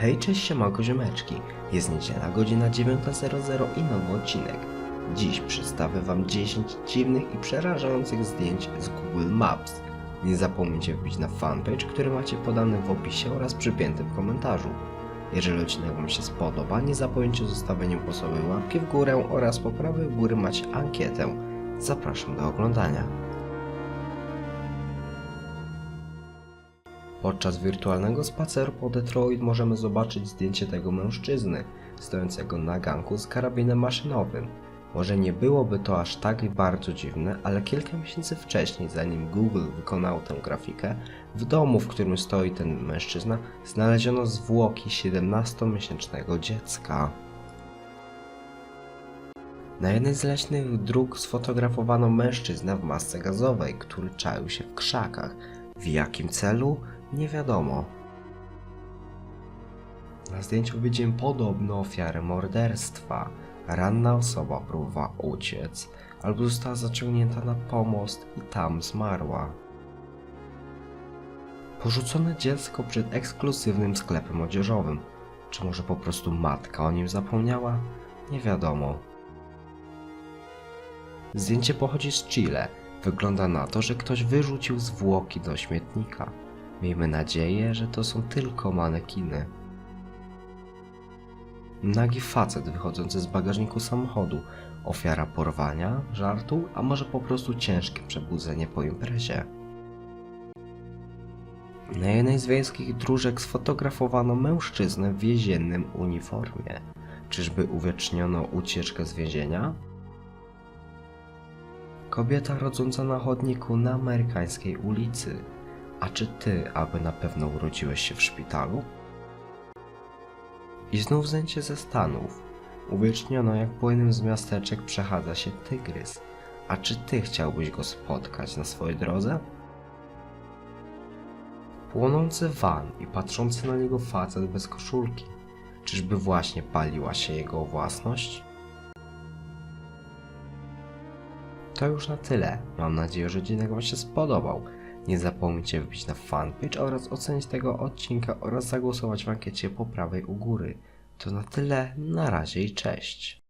Hej, cześć, siemanko ziomeczki. Jest niedziela, godzina 9.00 i nowy odcinek. Dziś przedstawię wam 10 dziwnych i przerażających zdjęć z Google Maps. Nie zapomnijcie wbić na fanpage, który macie podany w opisie oraz przypiętym komentarzu. Jeżeli odcinek wam się spodoba, nie zapomnijcie o zostawieniu głosowej łapki w górę oraz po prawej góry macie ankietę. Zapraszam do oglądania. Podczas wirtualnego spaceru po Detroit możemy zobaczyć zdjęcie tego mężczyzny, stojącego na ganku z karabinem maszynowym. Może nie byłoby to aż tak bardzo dziwne, ale kilka miesięcy wcześniej, zanim Google wykonał tę grafikę, w domu, w którym stoi ten mężczyzna, znaleziono zwłoki 17-miesięcznego dziecka. Na jednej z leśnych dróg sfotografowano mężczyznę w masce gazowej, który czaił się w krzakach. W jakim celu? Nie wiadomo. Na zdjęciu widzimy podobno ofiarę morderstwa. Ranna osoba próbowała uciec, albo została zaciągnięta na pomost i tam zmarła. Porzucone dziecko przed ekskluzywnym sklepem odzieżowym. Czy może po prostu matka o nim zapomniała? Nie wiadomo. Zdjęcie pochodzi z Chile. Wygląda na to, że ktoś wyrzucił zwłoki do śmietnika. Miejmy nadzieję, że to są tylko manekiny. Nagi facet wychodzący z bagażniku samochodu. Ofiara porwania, żartu, a może po prostu ciężkie przebudzenie po imprezie. Na jednej z wiejskich dróżek sfotografowano mężczyznę w więziennym uniformie. Czyżby uwieczniono ucieczkę z więzienia? Kobieta rodząca na chodniku na amerykańskiej ulicy. A czy ty, aby na pewno urodziłeś się w szpitalu? I znów zdjęcie ze Stanów. Uwieczniono, jak po jednym z miasteczek przechadza się tygrys. A czy ty chciałbyś go spotkać na swojej drodze? Płonący van i patrzący na niego facet bez koszulki. Czyżby właśnie paliła się jego własność? To już na tyle. Mam nadzieję, że odcinek Wam się spodobał. Nie zapomnijcie wbić na fanpage oraz ocenić tego odcinka oraz zagłosować w ankiecie po prawej u góry. To na tyle, na razie i cześć.